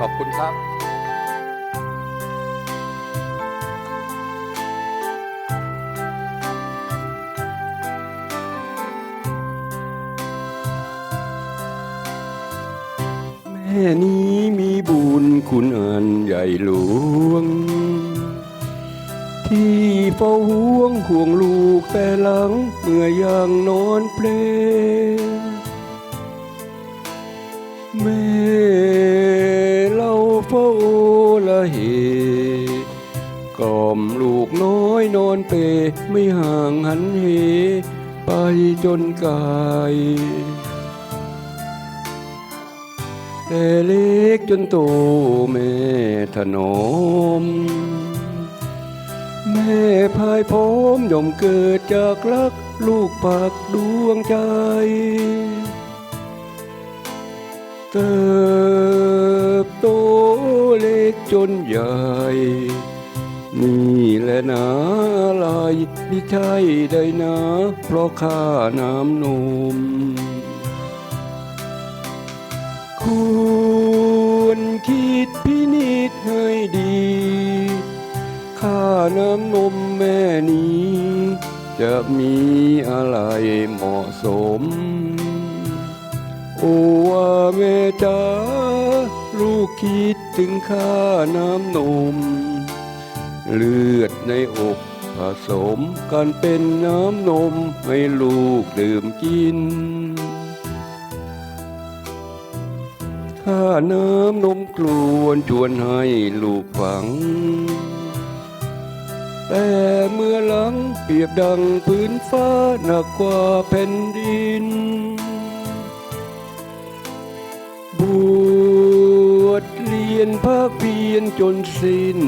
ขอบคุณครับแม่นี้มีบุญคุณอันใหญ่หลวง ที่เฝ้าห่วงห่วงลูกแต่หลังเมื่อยังนอนเปลแม่ เราเฝ้าละเหกล่อมลูกน้อยนอนเปไม่ห่างหันเห ไปจนไกลแต่เล็กจนโตแม่ถนอม แม่พายพร้อมย่อมเกิดจากรักลูกปากดวงใจเติบโต จนใหญ่ นี่แหละนะอะไรไม่ใช่ได้นะ เพราะข้าน้ำนมควรคิดพินิจให้ดีค่าน้ำนมแม่นี้ จะมีอะไรเหมาะสม โอ้ว่าแม่จ๋า ลูกคิดถึงค่าน้ำนม เลือดในอกผสมกันเป็นน้ำนมให้ลูกดื่มกิน ข้าน้ำนมกลวนชวนให้ลูกฟัง แต่เมื่อหลังเปรียบดังพื้นฟ้าหนักกว่าแผ่นดิน ยนภาคเพียนจนสิ้น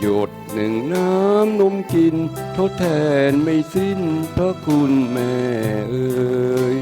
หยดหนึ่งน้ำนมกินทดแทนไม่สิ้นพระคุณแม่เอ่ย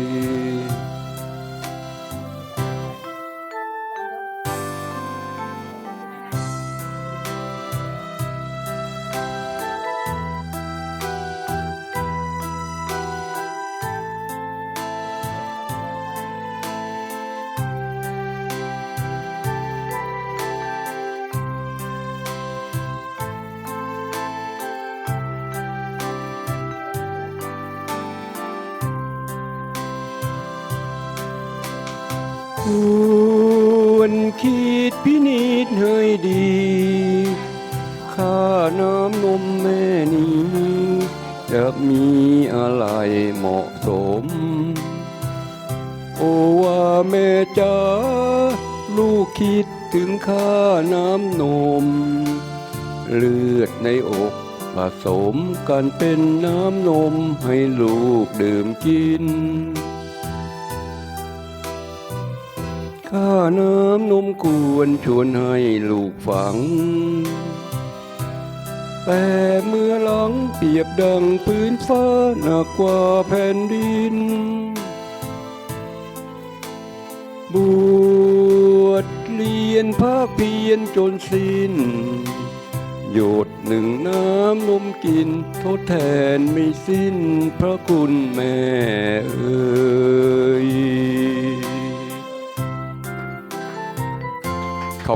ควรคิดพินิจให้ดีค่าน้ำนมแม่นี้ จะมีอะไรเหมาะสม โอว่าแม่จ๋าลูกคิดถึงค่าน้ำนม เลือดในอกผสมกันเป็นน้ำนมให้ลูกดื่มกิน ข้าน้ำนมกวนชวนให้ลูกฟัง แต่เมื่อหลังเปรียบดังพื้นฟ้าหนักกว่าแผ่นดิน บวชเรียนภาคเพียนจนสิ้น หยดหนึ่งน้ำนมกิน ทดแทนไม่สิ้นพระคุณแม่เอ่ย ขอ